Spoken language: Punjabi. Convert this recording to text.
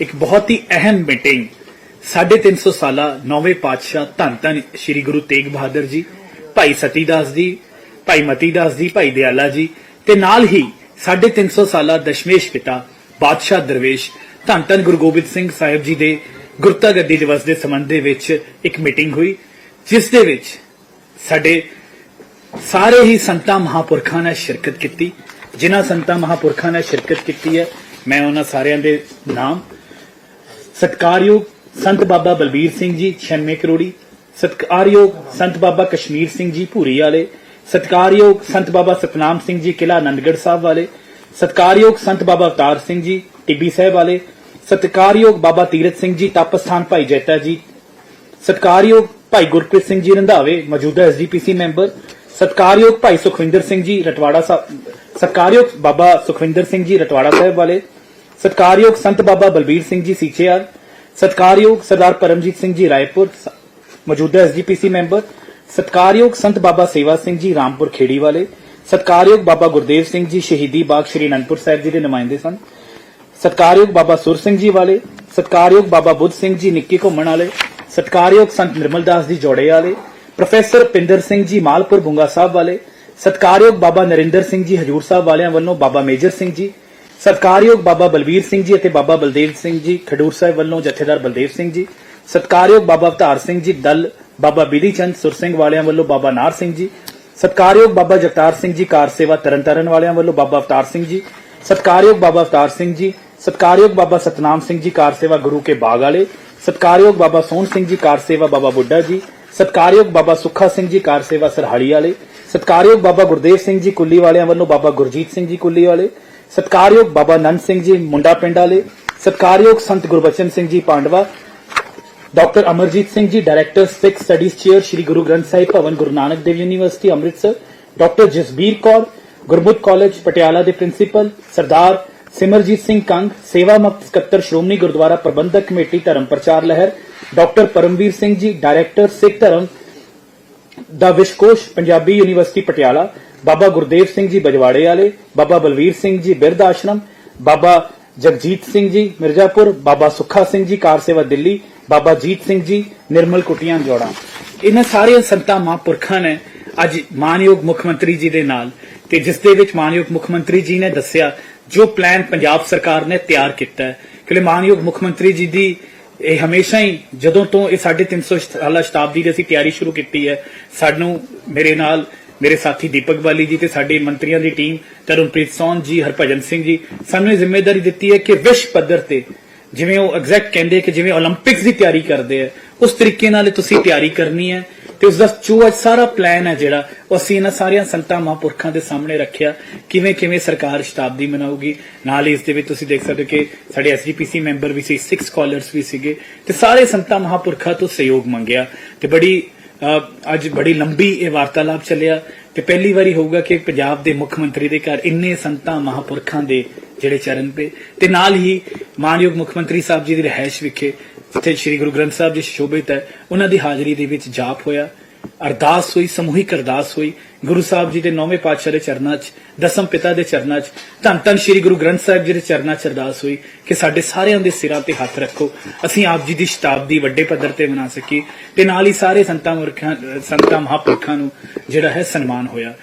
ਇੱਕ ਬਹੁਤ ਹੀ ਅਹਿਮ ਮੀਟਿੰਗ 350 ਸਾਲਾ ਨੌਵੇਂ ਪਾਤਸ਼ਾਹ ਧੰਨ ਧੰਨ ਸ੍ਰੀ ਗੁਰੂ ਤੇਗ ਬਹਾਦਰ ਜੀ, ਭਾਈ ਸਤੀਦਾਸ ਜੀ, ਭਾਈ ਮਤੀਦਾਸ ਜੀ, ਭਾਈ ਦਿਆਲਾ ਜੀ ਤੇ ਨਾਲ ਹੀ 350 ਸਾਲਾ ਦਸ਼ਮੇਸ਼ ਪਿਤਾ ਬਾਦਸ਼ਾਹ ਦਰਵੇਸ਼ ਧੰਨ ਧੰਨ ਗੁਰੂ ਗੋਬਿੰਦ ਸਿੰਘ ਸਾਹਿਬ ਜੀ ਦੇ ਗੁਰਤਾ ਗੱਦੀ ਦਿਵਸ ਦੇ ਸੰਬੰਧ ਦੇ ਵਿੱਚ ਇੱਕ ਮੀਟਿੰਗ ਹੋਈ, ਜਿਸ ਦੇ ਵਿੱਚ ਸਾਡੇ ਸਾਰੇ ਹੀ ਸੰਤਾਂ ਮਹਾਪੁਰਖਾਂ ਨੇ ਸ਼ਿਰਕਤ ਕੀਤੀ। ਜਿਨ੍ਹਾਂ ਸੰਤਾਂ ਮਹਾਪੁਰਖਾਂ ਨੇ ਸ਼ਿਰਕਤ ਕੀਤੀ ਹੈ, ਮੈਂ ਉਹਨਾਂ ਸਾਰਿਆਂ ਦੇ ਨਾਮ ਸਤਕਾਰਯੋਗ ਸੰਤ ਬਾਬਾ ਬਲਬੀਰ ਸਿੰਘ ਜੀ 96 ਕਰੋੜੀ। ਸਤਕਾਰਯੋਗ ਸੰਤ ਬਾਬਾ ਕਸ਼ਮੀਰ ਸਿੰਘ ਜੀ, ਭੂਰੀ ਵਾਲੇ। ਸਤਕਾਰਯੋਗ ਸੰਤ ਬਾਬਾ ਸਤਨਾਮ ਸਿੰਘ ਜੀ ਕਿਲਾ ਆਨੰਦਗੜ੍ਹ ਸਾਹਿਬ ਵਾਲੇ। ਸਤਕਾਰਯੋਗ ਸੰਤ ਬਾਬਾ ਅਵਤਾਰ ਸਿੰਘ ਜੀ, ਟਿੱਬੀ ਸਾਹਿਬ ਵਾਲੇ। ਸਤਕਾਰਯੋਗ ਬਾਬਾ ਤੀਰਥ ਸਿੰਘ ਜੀ, ਤਪਸਥਾਨ ਭਾਈ ਜੈਤਾ ਜੀ। ਸਤਕਾਰਯੋਗ ਭਾਈ ਗੁਰਪ੍ਰੀਤ ਸਿੰਘ ਜੀ ਰੰਧਾਵੇ, ਮੌਜੂਦਾ ਐਸਜੀਪੀਸੀ ਮੈਂਬਰ। ਸਤਕਾਰਯੋਗ ਭਾਈ ਸੁਖਵਿੰਦਰ ਸਿੰਘ ਜੀ, ਰਟਵਾੜਾ ਸਾਹਿਬ ਸਤਕਾਰਯੋਗ ਬਾਬਾ ਸੁਖਵਿੰਦਰ ਸਿੰਘ ਜੀ, ਰਟਵਾੜਾ ਸਾਹਿਬ ਵਾਲੇ। ਸਤਕਾਰਯੋਗ ਸੰਤ ਬਾਬਾ ਬਲਬੀਰ ਸਿੰਘ ਜੀ ਸੀਚੇਆਰ, ਸਤਕਾਰਯੋਗ ਸਰਦਾਰ ਪਰਮਜੀਤ ਸਿੰਘ ਜੀ ਰਾਏਪੁਰ ਮੌਜੂਦਾ ਐਸਜੀਪੀਸੀ ਮੈਂਬਰ, ਸਤਕਾਰਯੋਗ ਸੰਤ ਬਾਬਾ ਸੇਵਾ ਸਿੰਘ ਜੀ ਰਾਮਪੁਰ ਖੇੜੀ ਵਾਲੇ, ਸਤਕਾਰਯੋਗ ਬਾਬਾ ਗੁਰਦੇਵ ਸਿੰਘ ਜੀ ਸ਼ਹੀਦੀ ਬਾਗ ਸ਼੍ਰੀ ਅਨੰਦਪੁਰ ਸਾਹਿਬ ਜੀ ਦੇ ਨੁਮਾਇੰਦੇ ਸਨ, ਸਤਕਾਰਯੋਗ ਬਾਬਾ ਸੁਰ ਸਿੰਘ ਜੀ ਵਾਲੇ, ਸਤਕਾਰਯੋਗ ਬਾਬਾ ਬੁੱਧ ਸਿੰਘ ਜੀ ਨਿੱਕੀ ਘੁੰਮਣ ਵਾਲੇ, ਸਤਕਾਰਯੋਗ ਸੰਤ ਨਿਰਮਲਦਾਸ ਜੀ ਜੋੜੇ ਵਾਲੇ, ਪ੍ਰੋਫੈਸਰ ਪਿੰਦਰ ਸਿੰਘ ਜੀ ਮਾਲਪੁਰ ਬੁੰਗਾ ਸਾਹਿਬ ਵਾਲੇ, ਸਤਕਾਰਯੋਗ ਬਾਬਾ ਨਰਿੰਦਰ ਸਿੰਘ ਜੀ ਹਜੂਰ ਸਾਹਿਬ ਵਾਲਿਆਂ ਵੱਲੋਂ ਬਾਬਾ ਮੇਜਰ ਸਿੰਘ ਜੀ ਸਤਕਾਰਯੋਗ ਬਾਬਾ ਬਲਬੀਰ ਸਿੰਘ ਜੀ ਅਤੇ ਬਾਬਾ ਬਲਦੇਵ ਸਿੰਘ ਜੀ ਖਡੂਰ ਸਾਹਿਬ ਵੱਲੋਂ ਜਥੇਦਾਰ ਬਲਦੇਵ ਸਿੰਘ ਜੀ, ਸਤਕਾਰਯੋਗ ਬਾਬਾ ਅਵਤਾਰ ਸਿੰਘ ਜੀ ਦਲ, ਬਾਬਾ ਬਿਧੀ ਚੰਦ ਸੁਰ ਸਿੰਘ ਵਾਲਿਆਂ ਵੱਲੋਂ ਬਾਬਾ ਨਾਰ ਸਿੰਘ ਜੀ, ਸਤਕਾਰਯੋਗ ਬਾਬਾ ਜਗਤਾਰ ਸਿੰਘ ਜੀ ਕਾਰ ਸੇਵਾ ਤਰਨਤਾਰਨ ਵਾਲਿਆਂ ਵੱਲੋਂ ਬਾਬਾ ਅਵਤਾਰ ਸਿੰਘ ਜੀ, ਸਤਕਾਰਯੋਗ ਬਾਬਾ ਅਵਤਾਰ ਸਿੰਘ ਜੀ, ਸਤਕਾਰਯੋਗ ਬਾਬਾ ਸਤਨਾਮ ਸਿੰਘ ਜੀ ਕਾਰ ਸੇਵਾ ਗੁਰੂ ਕੇ ਬਾਗ ਵਾਲੇ, ਸਤਕਾਰਯੋਗ ਬਾਬਾ ਸੋਹਣ ਸਿੰਘ ਜੀ ਕਾਰ ਸੇਵਾ ਬਾਬਾ ਬੁੱਢਾ ਜੀ, ਸਤਕਾਰਯੋਗ ਬਾਬਾ ਸੁੱਖਾ ਸਿੰਘ ਜੀ ਕਾਰ ਸੇਵਾ ਸਰਹਾਲੀ ਵਾਲੇ, ਸਤਕਾਰਯੋਗ ਬਾਬਾ ਗੁਰਦੇਵ ਸਿੰਘ ਜੀ ਕੁੱਲੀ ਵਾਲਿਆਂ ਵੱਲੋਂ ਬਾਬਾ ਗੁਰਜੀਤ ਸਿੰਘ ਜੀ ਕੁੱਲੀ ਵਾਲੇ ਸਤਕਾਰਯੋਗ ਬਾਬਾ ਨੰਦ ਸਿੰਘ ਜੀ ਮੁੰਡਾ ਪਿੰਡ ਵਾਲੇ, ਸਤਕਾਰਯੋਗ ਸੰਤ Gurbachan Singh ji ਪਾਂਡਵਾ, doctor Amarjit Singh ji, director, Sikh studies chair Shri Guru Granth Sahib Bhavan, Guru Nanak Dev university, Amritsar, doctor Jasbir Kaur, Gurmukh college, Patiala ਦੇ ਪ੍ਰਿੰਸੀਪਲ, ਸਰਦਾਰ ਸਿਮਰਜੀਤ ਸਿੰਘ ਕੰਗ, ਸੇਵਾ ਮੁਕਤ ਸਕੱਤਰ ਸ਼੍ਰੋਮਣੀ ਗੁਰਦੁਆਰਾ ਪ੍ਰਬੰਧਕ ਕਮੇਟੀ ਧਰਮ ਪ੍ਰਚਾਰ ਲਹਿਰ, ਡਾਕਟਰ ਪਰਮਵੀਰ ਸਿੰਘ ਜੀ, ਡਾਇਰੈਕਟਰ ਸਿੱਖ ਧਰਮ ਦਾ ਵਿਸ਼ਕੋਸ਼ ਪੰਜਾਬੀ ਯੂਨੀਵਰਸਿਟੀ, ਪਟਿਆਲਾ ਬਾਬਾ ਗੁਰਦੇਵ ਸਿੰਘ ਜੀ ਬਜਵਾੜੇ ਵਾਲੇ, ਬਾਬਾ ਬਲਵੀਰ ਸਿੰਘ ਜੀ ਬਿਰਧ ਆਸ਼ਰਮ, ਬਾਬਾ ਜਗਜੀਤ ਸਿੰਘ ਜੀ ਮਿਰਜ਼ਾਪੁਰ, ਬਾਬਾ ਸੁੱਖਾ ਸਿੰਘ ਜੀ ਕਾਰ ਸੇਵਾ ਦਿੱਲੀ, ਬਾਬਾ ਜੀਤ ਸਿੰਘ ਜੀ ਨਿਰਮਲ ਕੁਟੀਆਂ ਜੋੜਾ। ਇਹਨਾਂ ਸਾਰੇ ਸੰਤਾਂ ਮਹਾਂਪੁਰਖਾਂ ਨੇ ਅੱਜ ਮਾਨਯੋਗ ਮੁੱਖ ਮੰਤਰੀ ਜੀ ਦੇ ਨਾਲ ਤੇ ਜਿਸ ਦੇ ਵਿੱਚ ਮਾਨਯੋਗ ਮੁੱਖ ਮੰਤਰੀ ਜੀ ਨੇ ਦੱਸਿਆ, ਜੋ ਪਲਾਨ ਪੰਜਾਬ ਸਰਕਾਰ ਨੇ ਤਿਆਰ ਕੀਤਾ ਹੈ। ਕਿ ਮਾਨਯੋਗ ਮੁੱਖ ਮੰਤਰੀ ਜੀ ਦੀ ਇਹ ਹਮੇਸ਼ਾ ਹੀ ਜਦੋਂ ਤੋਂ ਇਹ 350 ਸਾਲਾ ਸ਼ਤਾਬਦੀ ਦੀ ਅਸੀਂ ਤਿਆਰੀ ਸ਼ੁਰੂ ਕੀਤੀ ਹੈ, ਸਾਨੂੰ ਮੇਰੇ ਨਾਲ ਮੇਰੇ ਸਾਥੀ ਦੀਪਕ ਬਾਲੀ ਜੀ ਤੇ ਸਾਡੇ ਮੰਤਰੀਆਂ ਦੀ ਟੀਮ, ਤਰਨਪ੍ਰੀਤ ਸੌਨ ਜੀ, ਹਰਭਜਨ ਸਿੰਘ ਜੀ, ਸਾਨੂੰ ਇਹ ਜ਼ਿੰਮੇਵਾਰੀ ਦਿੱਤੀ ਹੈ ਕਿ ਵਿਸ਼ਵ ਪੱਧਰ ਤੇ ਜਿਵੇਂ ਉਹ ਐਗਜ਼ੈਕਟ ਕਹਿੰਦੇ ਕਿ ਜਿਵੇਂ 올림픽ਸ ਦੀ ਤਿਆਰੀ ਕਰਦੇ ਆ, ਉਸ ਤਰੀਕੇ ਨਾਲ ਤੁਸੀਂ ਤਿਆਰੀ ਕਰਨੀ ਹੈ ਤੇ ਉਸ ਦਾ ਜੋ ਅੱਜ ਸਾਰਾ ਪਲਾਨ ਹੈ ਜਿਹੜਾ, ਉਹ ਅਸੀਂ ਇਹਨਾਂ ਸਾਰੀਆਂ ਸੰਤਾਂ ਮਹਾਂਪੁਰਖਾਂ ਦੇ ਸਾਹਮਣੇ ਰੱਖਿਆ, ਕਿਵੇਂ ਕਿਵੇਂ ਸਰਕਾਰ ਸ਼ਤਾਬਦੀ ਮਨਾਊਗੀ, ਨਾਲ ਹੀ ਇਸ ਦੇ ਵਿੱਚ ਤੁਸੀਂ ਦੇਖ ਸਕਦੇ ਕਿ ਸਾਡੇ ਐਸਡੀਪੀਸੀ ਮੈਂਬਰ ਵੀ ਸੀ ਸਿਕਸ ਸਕਾਲਰਸ ਵੀ ਸੀਗੇ, ਤੇ ਸਾਰੇ ਸੰਤਾਂ ਮਹਾਂਪੁਰਖਾਂ ਤੋਂ ਸਹਿਯੋਗ ਮੰਗਿਆ, ਤੇ ਬੜੀ ਅੱਜ ਬੜੀ ਲੰਬੀ ਇਹ ਵਾਰਤਾਲਾਪ ਚੱਲਿਆ ਤੇ ਪਹਿਲੀ ਵਾਰੀ ਹੋਊਗਾ ਕਿ ਪੰਜਾਬ ਦੇ ਮੁੱਖ ਮੰਤਰੀ ਦੇ ਘਰ ਇੰਨੇ ਸੰਤਾਂ ਮਹਾਪੁਰਖਾਂ ਦੇ ਜਿਹੜੇ ਚਰਨ ਪੇ ਤੇ ਨਾਲ ਹੀ ਮਾਨਯੋਗ ਮੁੱਖ ਮੰਤਰੀ ਸਾਹਿਬ ਜੀ ਦੀ ਰਹਿائش ਵਿਖੇ ਜਿੱਥੇ ਸ੍ਰੀ ਗੁਰੂ ਗ੍ਰੰਥ ਸਾਹਿਬ ਜੀ ਸ਼ੋਭਿਤ ਹੈ। ਉਹਨਾਂ ਦੀ ਹਾਜ਼ਰੀ ਦੇ ਵਿੱਚ ਜਾਪ ਹੋਇਆ। ਅਰਦਾਸ ਹੋਈ, ਸਮੂਹਿਕ ਅਰਦਾਸ ਹੋਈ। ਗੁਰੂ ਸਾਹਿਬ ਜੀ ਦੇ ਨੌਵੇਂ ਪਾਤਸ਼ਾਹ ਦੇ ਚਰਨਾਂ 'ਚ, ਦਸਮ ਪਿਤਾ ਦੇ ਚਰਨਾਂ 'ਚ, ਧੰਨ ਧੰਨ ਸ੍ਰੀ ਗੁਰੂ ਗ੍ਰੰਥ ਸਾਹਿਬ ਜੀ ਦੇ ਚਰਨਾਂ 'ਚ ਅਰਦਾਸ ਹੋਈ ਕਿ ਸਾਡੇ ਸਾਰਿਆਂ ਦੇ ਸਿਰਾਂ ਤੇ ਹੱਥ ਰੱਖੋ। ਅਸੀਂ ਆਪ ਜੀ ਦੀ ਸ਼ਤਾਬਦੀ ਵੱਡੇ ਪੱਧਰ ਤੇ ਮਨਾ ਸਕੀਏ ਤੇ ਨਾਲ ਹੀ ਸਾਰੇ ਸੰਤਾਂ ਮੁਰਖਾਂ ਸੰਤਾਂ ਮਹਾਂਪੁਰਖਾਂ ਨੂੰ ਜਿਹੜਾ ਹੈ ਸਨਮਾਨ ਹੋਇਆ।